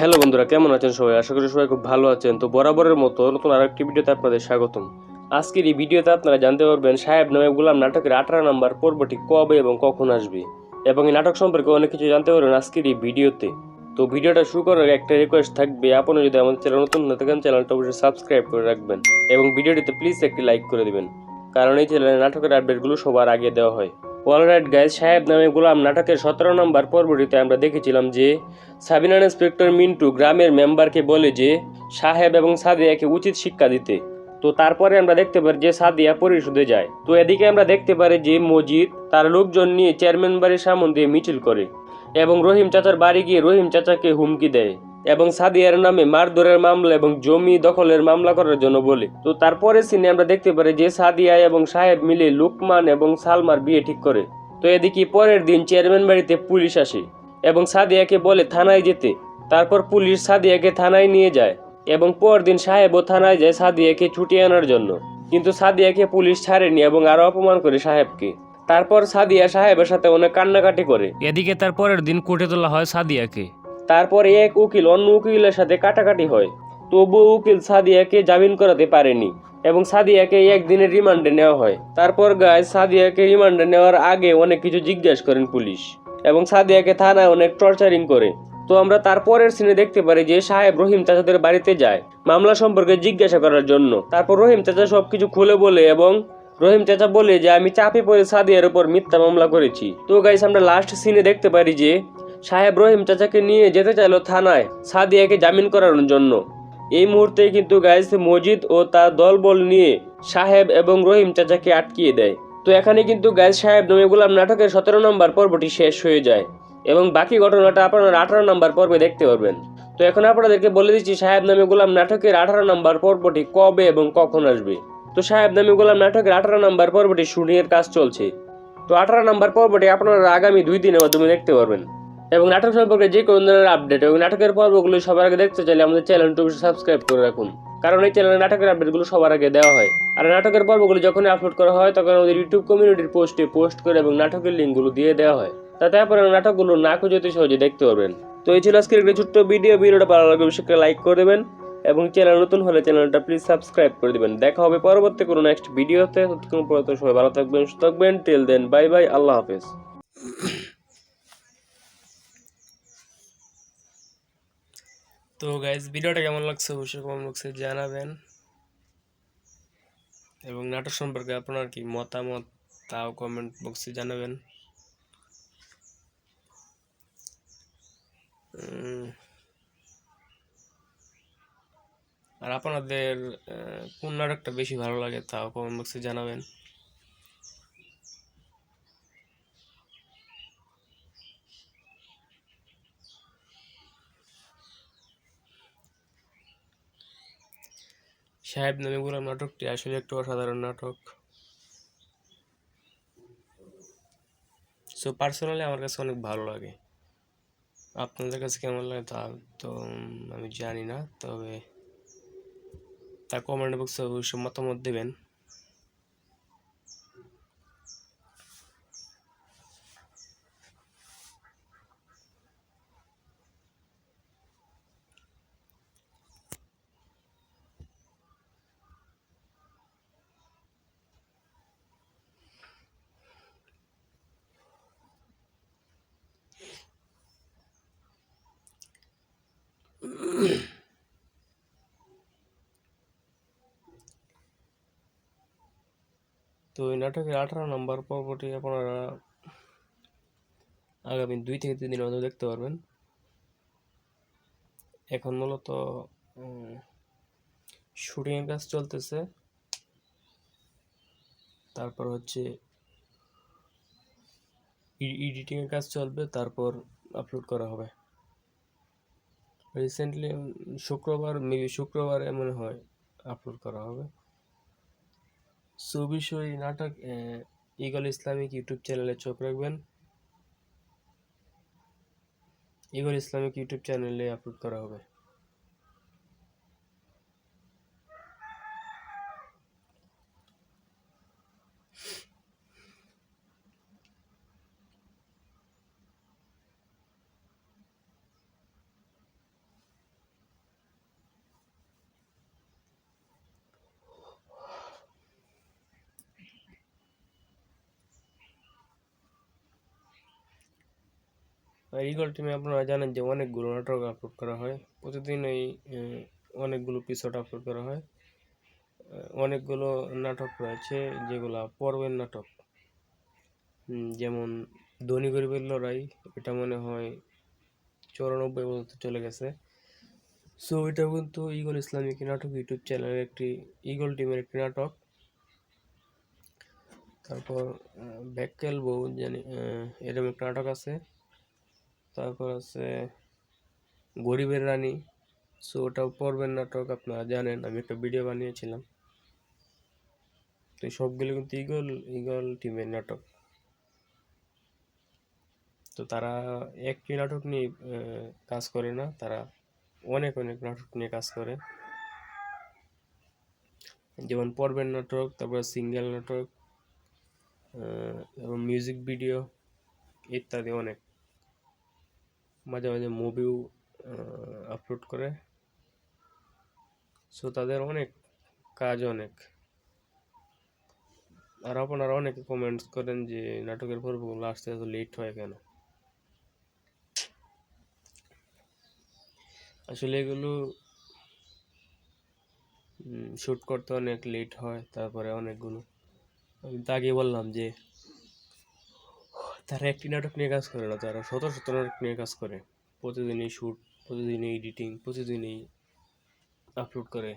Hello বন্ধুরা, কেমন আছেন সবাই? আশা করি সবাই খুব ভালো আছেন। তো বরাবরের মতো নতুন আরেকটি ভিডিওতে আপনাদের স্বাগতম। আজকের এই ভিডিওতে আপনারা জানতে পারবেন সাহেব নামে গোলাম নাটকের আঠারো নাম্বার পর্বটি কবে এবং কখন আসবে। এবং এই নাটক সম্পর্কে অনেক কিছু জানতে পারবেন আজকের এই ভিডিওতে। তো ভিডিওটা শুরু করার একটা রিকোয়েস্ট থাকবে, আপনি যদি আমাদের চ্যানেল নতুন হয়ে থাকেন, চ্যানেলটা অবশ্যই সাবস্ক্রাইব করে রাখবেন এবং ভিডিওটিতে প্লিজ একটি লাইক করে দিবেন। কারণ এই চ্যানেলে নাটকের আপডেটগুলো সবার আগে দেওয়া হয়। অলরাইট গাইজ সাহেব নামে গোলাম নাটকের সতেরো নম্বর পর্বটিতে আমরা দেখেছিলাম যে সাবিনা ইন্সপেক্টর মিন্টু গ্রামের মেম্বারকে বলে যে সাহেব এবং সাদিয়াকে উচিত শিক্ষা দিতে। তো তারপরে আমরা দেখতে পারি যে সাদিয়া পরিশোধে যায়। তো এদিকে আমরা দেখতে পারি যে মজিদ তার লোকজন নিয়ে চেয়ারম্যান বাড়ির সামন দিয়ে মিছিল করে এবং রহিম চাচার বাড়ি গিয়ে রহিম চাচাকে হুমকি দেয়। এবং সাদিয়ার নামে মারধরের মামলা এবং জমি দখলের মামলা করার জন্য বলে। তো তারপরে সিনে আমরা দেখতে পারি যে সাদিয়া এবং সাহেব মিলে লুকমান এবং সালমার বিয়ে ঠিক করে। তো এদিকে পরের দিন চেয়ারম্যান বাড়িতে পুলিশ আসে এবং সাদিয়াকে বলে, থানায় যেতে। তারপর পুলিশ সাদিয়াকে থানায় নিয়ে যায় এবং পরদিন সাহেবও থানায় যায় সাদিয়াকে ছুটিয়ে আনার জন্য। কিন্তু সাদিয়াকে পুলিশ ছাড়েনি এবং আরও অপমান করে সাহেবকে। তারপর সাদিয়া সাহেবের সাথে অনেক কান্নাকাটি করে। এদিকে তার পরের দিন কোর্টে তোলা হয় সাদিয়াকে। তারপরে এক উকিল অন্য উকিলের সাথে কাটাকাটি হয়। তবুও উকিল সাদিয়াকে জামিন করাতে পারেনি এবং সাদিয়াকে একদিনের রিমান্ডে নেওয়া হয়। তারপর গায়ে সাদিয়াকে রিমান্ডে নেওয়ার আগে অনেক কিছু জিজ্ঞাসা করেন পুলিশ এবং সাদিয়াকে থানায় অনেক টর্চারিং করে। তো আমরা তারপরের সিনে দেখতে পারি যে সাহেব রহিম চাচাদের বাড়িতে যায় মামলা সম্পর্কে জিজ্ঞাসা করার জন্য। তারপর রহিম চাচা সবকিছু খুলে বলে এবং রহিম চাচা বলে যে, আমি চাপে পড়ে সাদিয়ার উপর মিথ্যা মামলা করেছি। তো গাইস আমরা লাস্ট সিনে দেখতে পারি যে সাহেব রহিম চাচাকে নিয়ে যেতে চাইল থানায়, সাদিয়াকে জামিন করানোর জন্য। এই মুহূর্তে কিন্তু গাইস মজিদ ও তার দলবল নিয়ে সাহেব এবং রহিম চাচাকে আটকিয়ে দেয়। তো এখানে কিন্তু গাইস সাহেব নামে গোলাম নাটকের সতেরো নম্বর পর্বটি শেষ হয়ে যায় এবং বাকি ঘটনাটা আপনারা আঠারো নম্বর পর্বে দেখতে পারবেন। তো এখন আপনাদেরকে বলে দিচ্ছি, সাহেব নামে গোলাম নাটকের আঠারো নম্বর পর্বটি কবে এবং কখন আসবে? তো সাহেব নামে গোলাম নাটকের আঠারো নম্বর পর্বটি শুটিং এর কাজ চলছে। তো আঠারো নম্বর পর্বটি আপনারা আগামী দুই দিনের মাধ্যমে দেখতে পারবেন। এবং নাটক সম্পর্কে যে কোনো ধরনের আপডেট এবং নাটকের পর্বগুলো সবার আগে দেখতে চাইলে আমাদের চ্যানেলটি সাবস্ক্রাইব করে রাখুন। কারণ এই চ্যানেলে নাটকের আপডেটগুলো সবার আগে দেওয়া হয়। আর নাটকের পর্বগুলো যখন আপলোড করা হয়, তখন আমাদের ইউটিউব কমিউনিটির পোস্টে পোস্ট করে এবং নাটকের লিঙ্কগুলো দিয়ে দেওয়া হয়। তাতে আপনারা নাটকগুলো না খুঁজে সহজে দেখতে পারবেন। তো এই ছিল আজকের একটি ছোট্ট ভিডিও ভিডিওটা ভালো লাগবে অবশ্যই লাইক করে দেবেন এবং চ্যানেল নতুন হলে চ্যানেলটা প্লিজ সাবস্ক্রাইব করে দেবেন। দেখা হবে পরবর্তী কোনো নেক্সট ভিডিওতে ততক্ষণ পর্যন্ত সবাই ভালো থাকবেন, সুস্থ থাকবেন। টেল দেন বাই বাই আল্লাহ হাফেজ। তো গাইজ ভিডিওটা কেমন লাগছে? অবশ্যই কমেন্ট বক্সে জানাবেন। এবং নাটক সম্পর্কে আপনার কি মতামত, তাও কমেন্ট বক্সে জানাবেন। আর আপনাদের কোন নাটকটা বেশি ভালো লাগে, তাও কমেন্ট বক্সে জানাবেন। সাহেব নামে গোলাম নাটকটি আসলে একটু অসাধারণ নাটক। সো পার্সোনালি আমার কাছে অনেক ভালো লাগে। আপনাদের কাছে কেমন লাগে তা তো আমি জানি না, তবে তা কমেন্ট বক্সে অবশ্যই মতামত দেবেন। নাটকের আঠারো নম্বর পর্বটি আপনারা আগামী দুই থেকে তিন দিনের মধ্যে দেখতে পারবেন। এখন মূলত শুটিংয়ের কাজ চলতেছে। তারপর হচ্ছে এডিটিংয়ের কাজ চলবে, তারপর আপলোড করা হবে। রিসেন্টলি শুক্রবার, মেবি শুক্রবারে মনে হয় আপলোড করা হবে। সো বিষয় নাটক ইগল ইসলামিক ইউটিউব চ্যানেলে চোখ রাখবেন। ইগল ইসলামিক ইউটিউব চ্যানেলে আপলোড করা হবে। আর টিমে আপনারা জানেন যে অনেকগুলো নাটক আপলোড করা হয়। প্রতিদিন এই অনেকগুলো এপিসোড আপলোড করা হয়। অনেকগুলো নাটক রয়েছে যেগুলা পর্বের নাটক। যেমন ধনী গরিবের লড়াই, এটা মনে হয় চৌরানব্বই পর্যন্ত চলে গেছে। সো এটা কিন্তু ইগল ইসলামিক নাটক, ইউটিউব চ্যানেলের একটি ইগল টিমের একটি নাটক। তারপর ব্যাককেল বউ জানি এরকম একটা নাটক আছে। তারপর আছে গরিবের রানী। সো ওটাও পর্বের নাটক, আপনারা জানেন, আমি একটা ভিডিও বানিয়েছিলাম। তো সবগুলো কিন্তু ইগল ইগল টিমের নাটক। তো তারা একটি নাটক নিয়ে কাজ করে না, তারা অনেক অনেক নাটক নিয়ে কাজ করে। যেমন পর্বের নাটক, তারপর সিঙ্গেল নাটক এবং মিউজিক ভিডিও ইত্যাদি অনেক। মাঝে মাঝে মুভিও আপলোড করে। সো তাদের অনেক কাজ অনেক। আর আপনারা অনেকে কমেন্টস করেন যে, নাটকের পর্বগুলো আসতে এত লেট হয় কেন? আসলে এগুলো শ্যুট করতে অনেক লেট হয়, তারপরে অনেকগুলো। আমি তো আগে বললাম যে তারা একটি নাটক নিয়ে কাজ করে না, তারা শত শত নাটক নিয়ে কাজ করে। প্রতিদিনই শ্যুট প্রতিদিনই এডিটিং প্রতিদিনই আপলোড করে।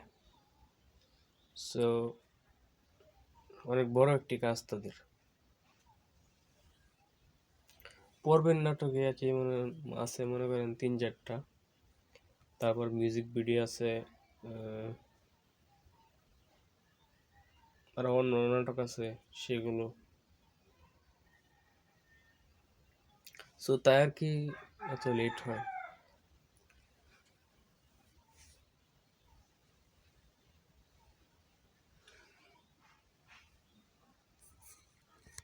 সো অনেক বড় একটি কাজ তাদের। পর্বের নাটকে আছে মনে আছে মনে করেন তিন চারটা। তারপর মিউজিক ভিডিও আছে আর অন্য নাটক আছে সেগুলো। সো তাই আর কি এত লেট হয়।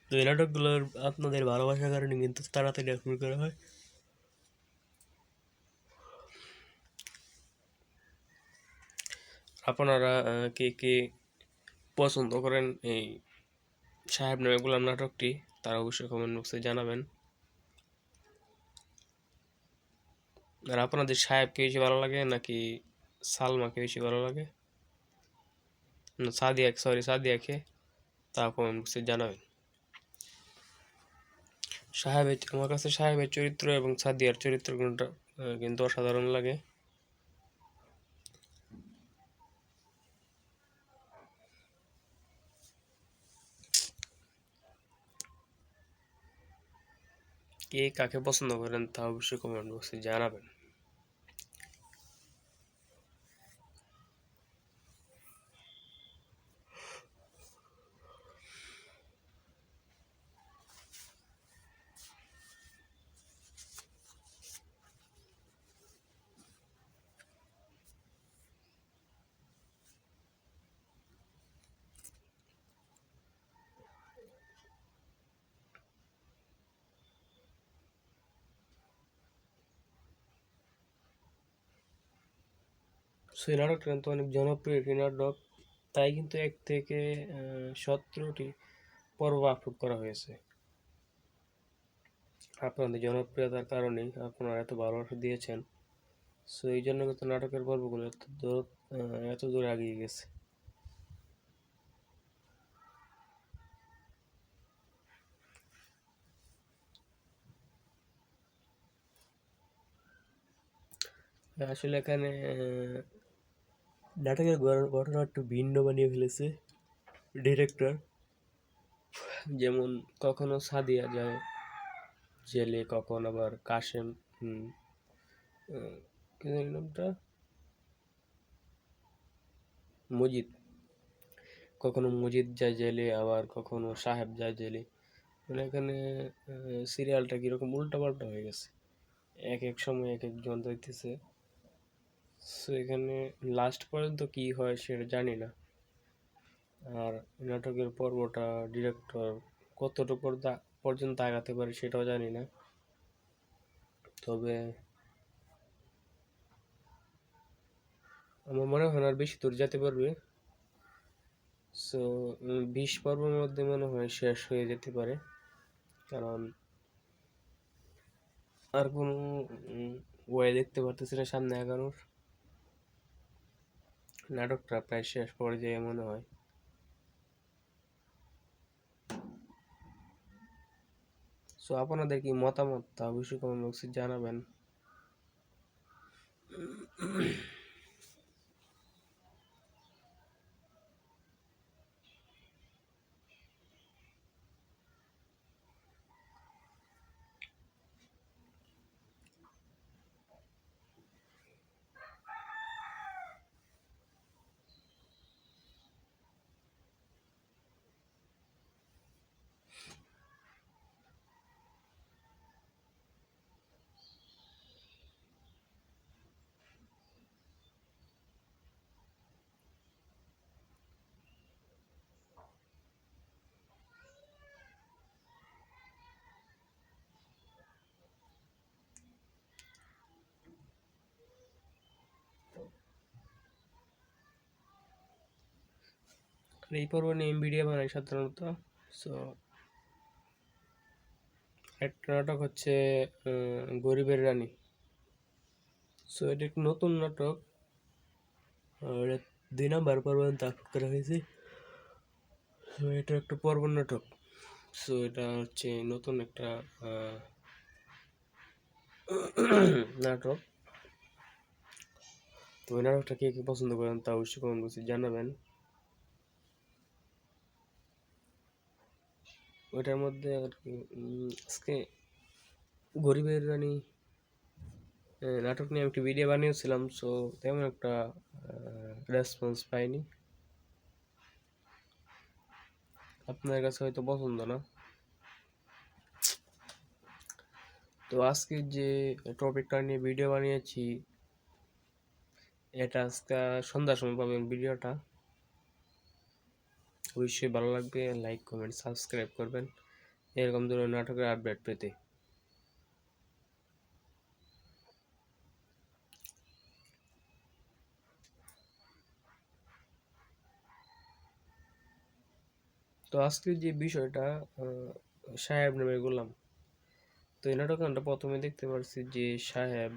তো এই নাটকগুলোর আপনাদের ভালোবাসার কারণে কিন্তু তাড়াতাড়ি আপলোড করা হয়। আপনারা কে কে পছন্দ করেন এই সাহেব নামে গোলাম নাটকটি, তারা অবশ্যই কমেন্ট বক্সে জানাবেন। আর আপনাদের সাহেবকে বেশি ভালো লাগে নাকি সালমাকে বেশি ভালো লাগে? না সাদিয়া সরি সাদিয়াকে? তা কমেন্ট বক্সে জানাবেন। সাহেবের, আমার কাছে সাহেবের চরিত্র এবং সাদিয়ার চরিত্র কিন্তু অসাধারণ লাগে। কে কাকে পছন্দ করেন তা অবশ্যই কমেন্ট বক্সে জানাবেন। সো এই নাটকটা কিন্তু অনেক জনপ্রিয় একটি নাটক তাই কিন্তু এক থেকে সতেরোটি পর্ব আপলোড করা হয়েছে। আপনাদের জনপ্রিয়তার কারণেই আপনারা এত ভালোবাসা দিয়েছেন। সো এই জন্য কিন্তু নাটকের পর্বগুলো এত দূর এত দূরে এগিয়ে গেছে। আসলে এখানে নাটকের ঘটনা একটু ভিন্ন বানিয়ে ফেলেছে ডিরেক্টর যেমন কখনো সাদিয়া যায় জেলে, কখন আবার কাশেম নামটা? মজিদ। কখনো মজিদ যায় জেলে, আবার কখনো সাহেব যায় জেলে। মানে এখানে সিরিয়ালটা কীরকম উল্টা পাল্টা হয়ে গেছে। এক এক সময় এক একজন যাইতেছে। সো এখানে লাস্ট পর্যন্ত কি হয় সেটা জানি না। আর নাটকের পর্বটা ডিরেক্টর কতটুকু পর্যন্ত আগাতে পারে সেটাও জানি না। তবে আমার মনে হয় আর বেশি দূর যেতে পারবে। সো বিশ পর্বের মধ্যে মনে হয় শেষ হয়ে যেতে পারে। কারণ আর কোনো ওয়ে দেখতে পারতেছি না সামনে আগানোর। নাটকটা প্রায় শেষ পর্যায়ে মনে হয়। সো আপনাদের কি মতামত তা অবশ্যই কমেন্ট বক্সে জানাবেন। আর এই পর্ব নিয়ে ভিডিও বানাই সাধারণত। সো একটা নাটক হচ্ছে গরিবের রানী। সো এটা একটি নতুন নাটক। দুই নাম্বার পর্ব আপলোড করা হয়েছে। সো এটা একটা পর্ব নাটক। সো এটা হচ্ছে নতুন একটা নাটক। তো ওই নাটকটা কে কে পছন্দ করেন তা অবশ্যই কমেন্ট বক্সে জানাবেন। ওইটার মধ্যে আর কি আজকে গরিবের রানী নাটক নিয়ে আমি একটি ভিডিও বানিয়েছিলাম সো তেমন একটা রেসপন্স পাইনি। আপনার কাছে হয়তো পছন্দ না। তো আজকে যে টপিকটা নিয়ে ভিডিও বানিয়েছি, এটা আজকে সন্ধ্যার সময় পাবেন ভিডিওটা অবশ্যই ভালো লাগবে। লাইক কমেন্ট সাবস্ক্রাইব করবেন। এরকম ধরনের নাটকের আপডেট পেতে। তো আজকে যে বিষয়টা সাহেব নামে গোলাম তো এই নাটকে আমরা প্রথমে দেখতে পারছি যে সাহেব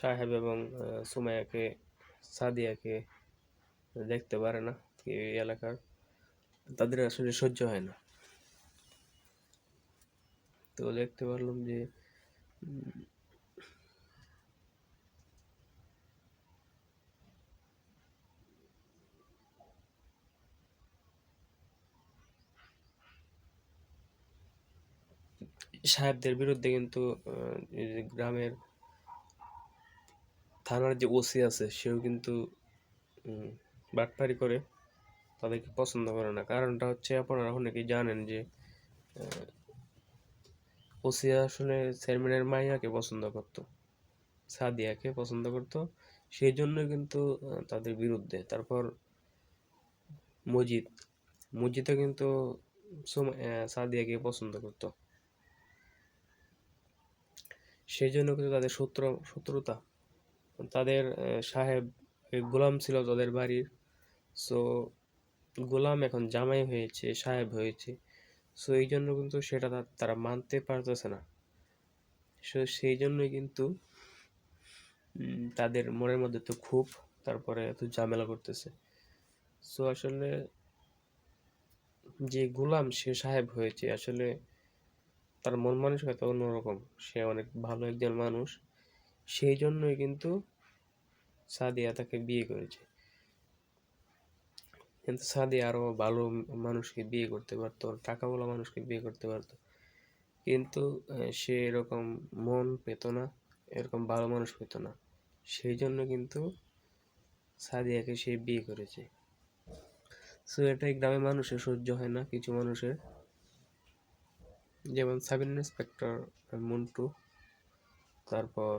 সাহেব এবং আহ, সুমাইয়াকে সাদিয়াকে দেখতে পারে না এই এলাকার। তাদের আসলে সহ্য হয় না। তো দেখতে পারলাম যে সাহেবদের বিরুদ্ধে কিন্তু গ্রামের থানার যে ওসি আছে, সেও কিন্তু বাটপারি করে তাদেরকে পছন্দ করে না। কারণটা হচ্ছে আপনারা অনেকেই জানেন যে ওসি আসলে চেয়ারম্যানের মাইয়াকে পছন্দ করত, সাদিয়াকে পছন্দ করত। সেই জন্য কিন্তু তাদের বিরুদ্ধে। তারপর মজিদ, মজিদও কিন্তু সাদিয়াকে পছন্দ করত। সেই জন্য কিন্তু তাদের শত্রু, শত্রুতা তাদের সাহেব গোলাম ছিল তাদের বাড়ির। সো, গোলাম এখন জামাই হয়েছে, সাহেব হয়েছে। সো, এই জন্য কিন্তু সেটা তারা মানতে পারতেছে না। সো, সেই জন্যই কিন্তু তাদের মনের মধ্যে তো খুব তারপরে এত ঝামেলা করতেছে। সো, আসলে যে গোলাম, সে সাহেব হয়েছে, আসলে তার মন মানসিকতা অন্যরকম। সে অনেক ভালো একজন মানুষ। সেই জন্যই কিন্তু সাদিয়া তাকে বিয়ে করেছে। কিন্তু সাদিয়া আরও ভালো মানুষকে বিয়ে করতে পারতো টাকাওয়ালা মানুষকে বিয়ে করতে পারতো। কিন্তু সে এরকম মন পেত না, এরকম ভালো মানুষ পেত না। সেই জন্য কিন্তু সাদিয়াকে সে বিয়ে করেছে। সো এটাই গ্রামের মানুষের সহ্য হয় না, কিছু মানুষের। যেমন সাব ইন্সপেক্টর, মন্টু, তারপর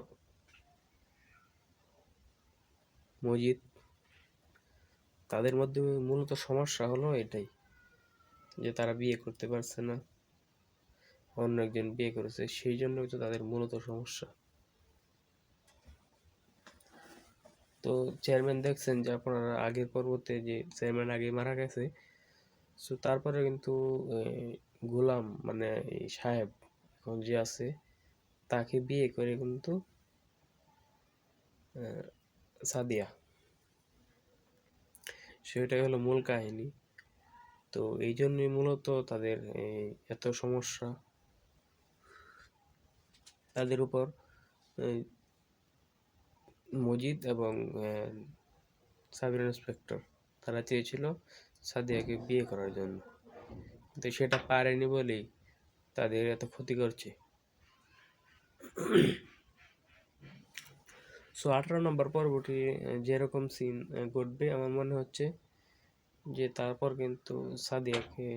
মজিদ। তাদের মধ্যে মূলত সমস্যা হলো এটাই, যে তারা বিয়ে করতে পারছে না, অন্য একজন বিয়ে করেছে, সেই জন্য তো তাদের মূলত সমস্যা। তো চেয়ারম্যান দেখছেন যে আপনারা আগের পর্বতে যে চেয়ারম্যান আগে মারা গেছে, সো তারপরে কিন্তু গোলাম মানে সাহেব এখন যে আছে, তাকে বিয়ে করে কিন্তু সাদিয়া। সেটাই হলো মূল কাহিনী। তো এই জন্যই মূলত তাদের এত সমস্যা। তাদের উপর মজিদ এবং সাব ইন্সপেক্টর, তারা চেয়েছিল সাদিয়াকে বিয়ে করার জন্য। কিন্তু সেটা পারেনি বলেই তাদের এত ক্ষতি করছে। সো আঠারো নম্বর পর্বটি যেরকম সিন ঘটবে, আমার মনে হচ্ছে যে তারপর কিন্তু সাদিয়াকে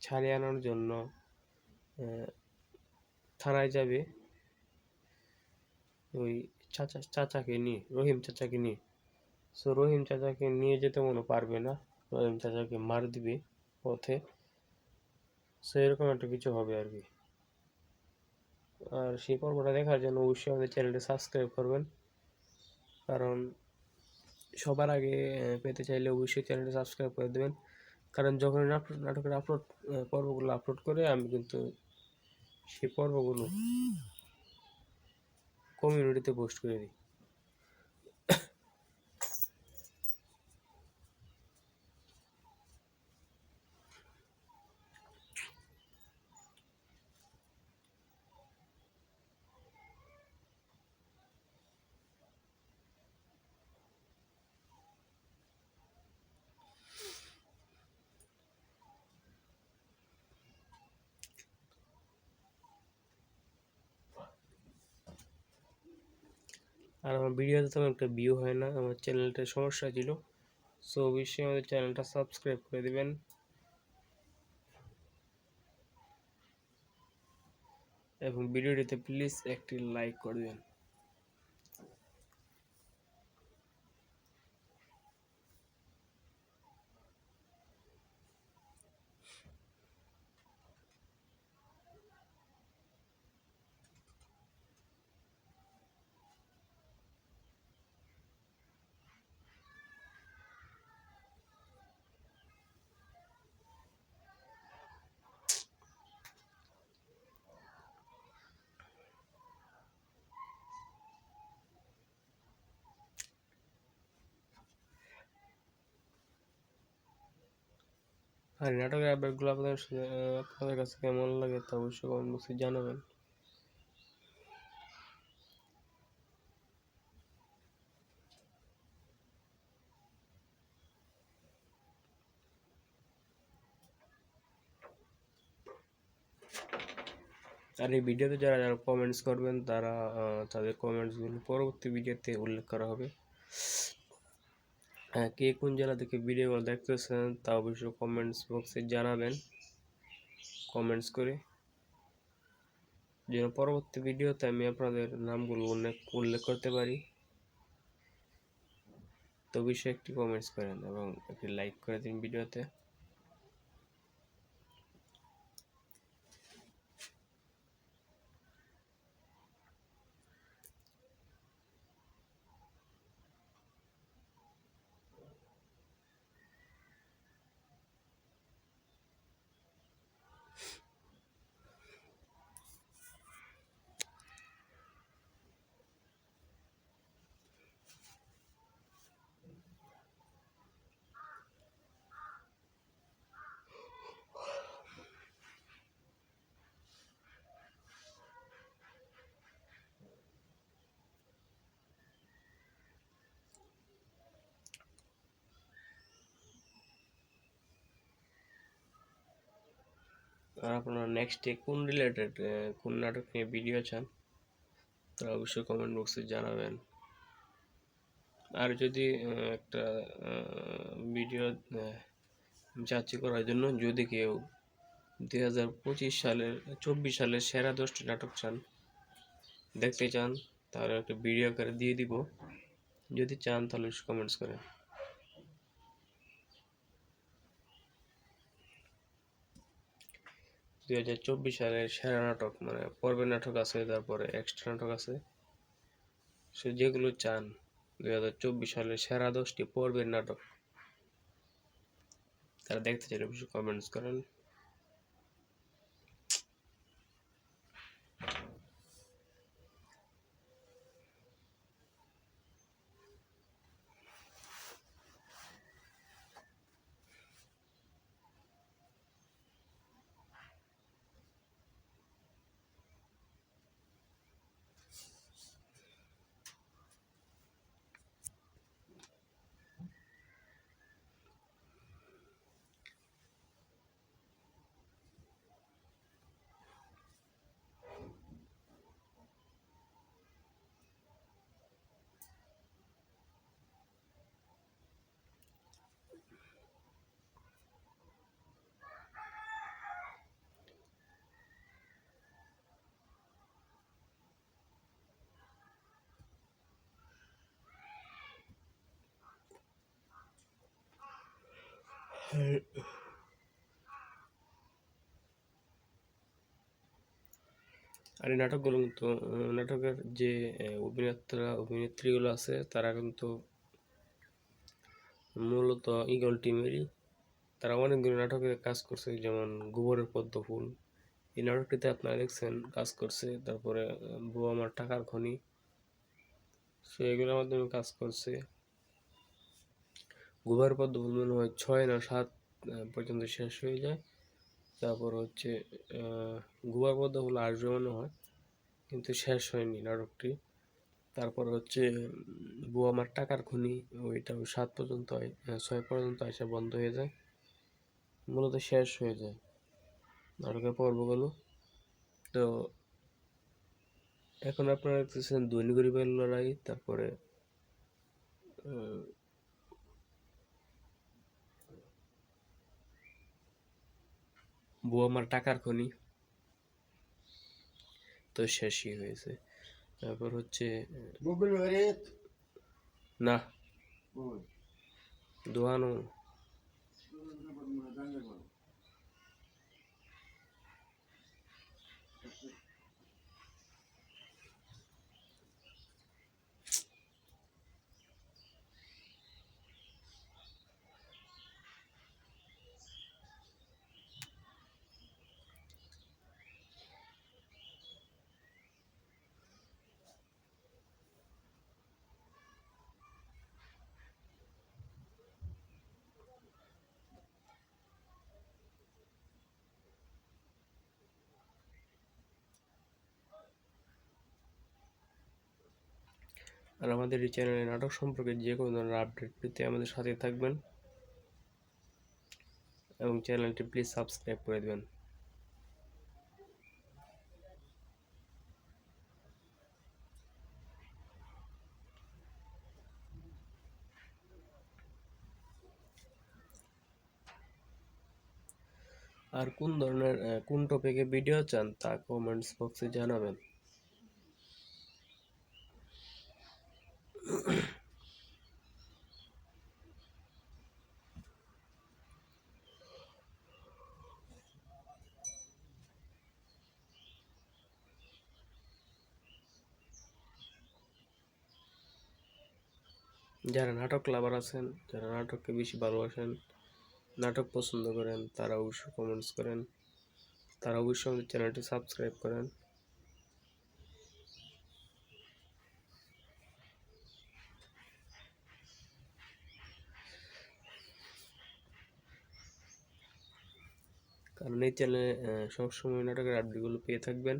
ছাড়িয়ে আনার জন্য থানায় যাবে ওই চাচা, চাচাকে নিয়ে, রহিম চাচাকে নিয়ে। সো রহিম চাচাকে নিয়ে যেতে মনে পারবে না, রহিম চাচাকে মার দিবে পথে। সো এরকম একটা কিছু হবে আর কি। আর সেই পর্বটা দেখার জন্য অবশ্যই আমাদের চ্যানেলটি সাবস্ক্রাইব করবেন। কারণ সবার আগে পেতে চাইলে অবশ্যই চ্যানেলটি সাবস্ক্রাইব করে দেবেন। কারণ যখন নাটক, নাটকের আপলোড পর্বগুলো আপলোড করে, আমি কিন্তু সেই পর্বগুলো কমিউনিটিতে পোস্ট করে দিই। আর আমার ভিডিওতে তেমন একটা ভিউ হয় না। আমার চ্যানেলটা সমস্যা ছিল। সো অবশ্যই আমাদের চ্যানেলটা সাবস্ক্রাইব করে দেবেন। এবং ভিডিওটিতে প্লিজ একটি লাইক করে দেবেন। আর নাটকের আপডেটগুলো আপনাদের আপনাদের কাছে কেমন লাগে তা অবশ্যই কমেন্ট বক্সে জানাবেন। আর এই ভিডিওতে যারা যারা কমেন্টস করবেন, তারা তাদের কমেন্টসগুলো পরবর্তী ভিডিওতে উল্লেখ করা হবে। হ্যাঁ কে কোন জেলা থেকে ভিডিওগুলো দেখতেছেন তা অবশ্যই কমেন্টস বক্সে জানাবেন। কমেন্টস করে। যেন পরবর্তী ভিডিওতে আমি আপনাদের নামগুলো উল্লেখ উল্লেখ করতে পারি। তো অবশ্যই একটি কমেন্টস করেন এবং একটি লাইক করে দিন ভিডিওতে আর আপনারা নেক্সটে কোন রিলেটেড কোন নাটক নিয়ে ভিডিও চান, তারা অবশ্যই কমেন্ট বক্সে জানাবেন। আর যদি একটা ভিডিও যাচাই করার জন্য যদি কেউ দুই হাজার পঁচিশ সালের, চব্বিশ সালের সেরা দশটি নাটক চান, দেখতে চান, তাহলে একটা ভিডিও করে দিয়ে দিব। যদি চান, তাহলে কমেন্টস করেন দুই হাজার চব্বিশ সালের সেরা নাটক মানে পর্বের নাটক আছে, তারপরে এক্সট্রা নাটক আছে। সে যেগুলো চান, দুই হাজার চব্বিশ সালের সেরা দশটি পর্বের নাটক। তারা দেখতে চাইলে অবশ্যই কমেন্টস করেন। আর এই নাটকগুলো কিন্তু নাটকের যে অভিনেতা অভিনেত্রীগুলো আছে, তারা কিন্তু মূলত ইগল টিমেরই। তারা অনেকগুলো নাটকে কাজ করছে, যেমন গোবরের পদ্ম ফুল। এই নাটকটিতে আপনারা দেখছেন, কাজ করছে, তারপরে বউ আমার টাকার খনি। সো এগুলোর মাধ্যমে কাজ করছে। গোবরের পদ্ম ফুল মনে হয় ছয় না সাত পর্যন্ত শেষ হয়ে যায়। তারপর হচ্ছে গোবর পদ্ম ফুল আসবে মনে হয়, কিন্তু শেষ হয়নি নাটকটি। তারপর হচ্ছে বউ আমার টাকার খনি ওইটা ওই সাত পর্যন্ত হয় ছয় পর্যন্ত আসা বন্ধ হয়ে যায়, মূলত শেষ হয়ে যায় নাটকের পর্বগুলো। তো এখন আপনারা দেখতেছেন দৈনিক গরিবের লড়াই, তারপরে বউ আমার টাকার খনি। তো শেষই হয়েছে। তারপর হচ্ছে না। দোয়ানো আর আমাদের এই চ্যানেলে নাটক সম্পর্কে যে কোনো ধরনের আপডেট পেতে আমাদের সাথে থাকবেন এবং চ্যানেলটি প্লিজ সাবস্ক্রাইব করে দেবেন। আর কোন ধরনের কোন টপিকে ভিডিও চান তা কমেন্টস বক্সে জানাবেন। যারা নাটক লাভার আছেন, যারা নাটককে বেশি ভালোবাসেন, নাটক পছন্দ করেন, তারা অবশ্যই কমেন্টস করেন। তারা অবশ্যই আমাদের চ্যানেলটি সাবস্ক্রাইব করেন কারণ এই চ্যানেলে সবসময় নাটকের আপডেটগুলো পেয়ে থাকবেন।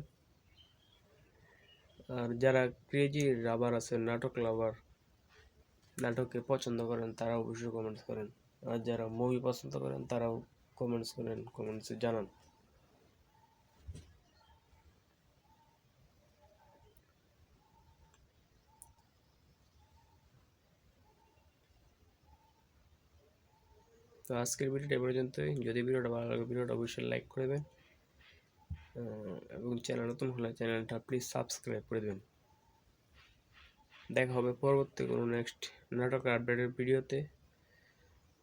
আর যারা ক্রেজি রাবার আছে নাটক লাভার নাটককে পছন্দ করেন তারাও অবশ্যই কমেন্টস করেন। আর যারা মুভি পছন্দ করেন, তারাও কমেন্টস করেন কমেন্টসে জানান। তো আজকের ভিডিওটা এ পর্যন্তই। যদি ভিডিওটা ভালো লাগে, ভিডিওটা অবশ্যই লাইক করে দেবেন। এবং চ্যানেল নতুন হলে চ্যানেলটা প্লিজ সাবস্ক্রাইব করে দেবেন। দেখা হবে পরবর্তী কোনো নেক্সট নাটকের আপডেটের ভিডিওতে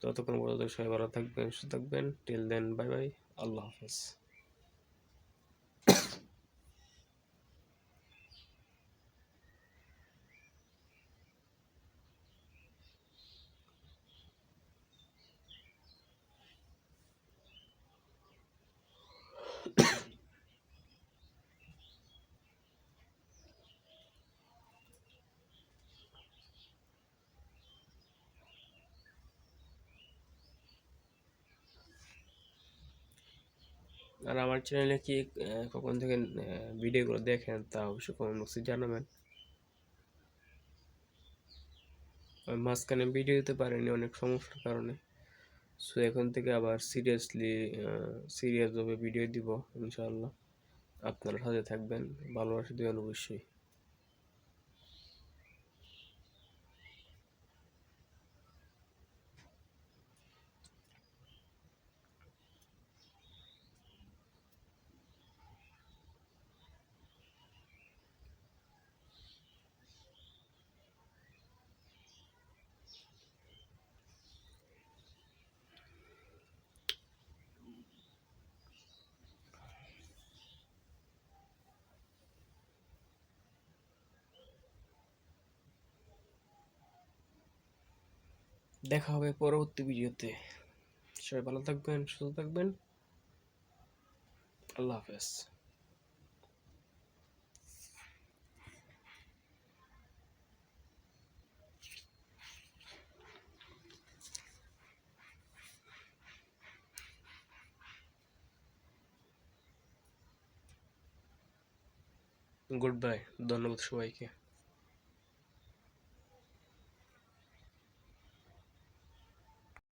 ততক্ষণ পর্যন্ত সবাই ভালো থাকবেন, সুস্থ থাকবেন। টিল দেন বাই বাই আল্লাহ হাফেজ। আর আমার চ্যানেলে কি কখন থেকে ভিডিওগুলো দেখেন, তা অবশ্যই কমেন্ট বক্সে জানাবেন। মাঝখানে ভিডিও দিতে পারেনি, অনেক সমস্যার কারণে। সো এখন থেকে আবার সিরিয়াসলি সিরিয়াসভাবে ভিডিও দিব, ইনশাআল্লাহ। আপনারা সাথে থাকবেন, ভালোবাসা দেবেন অবশ্যই। দেখা হবে পরবর্তী ভিডিওতে। সবাই ভালো থাকবেন, সুস্থ থাকবেন। আল্লাহ হাফেজ। গুড বাই, ধন্যবাদ সবাইকে।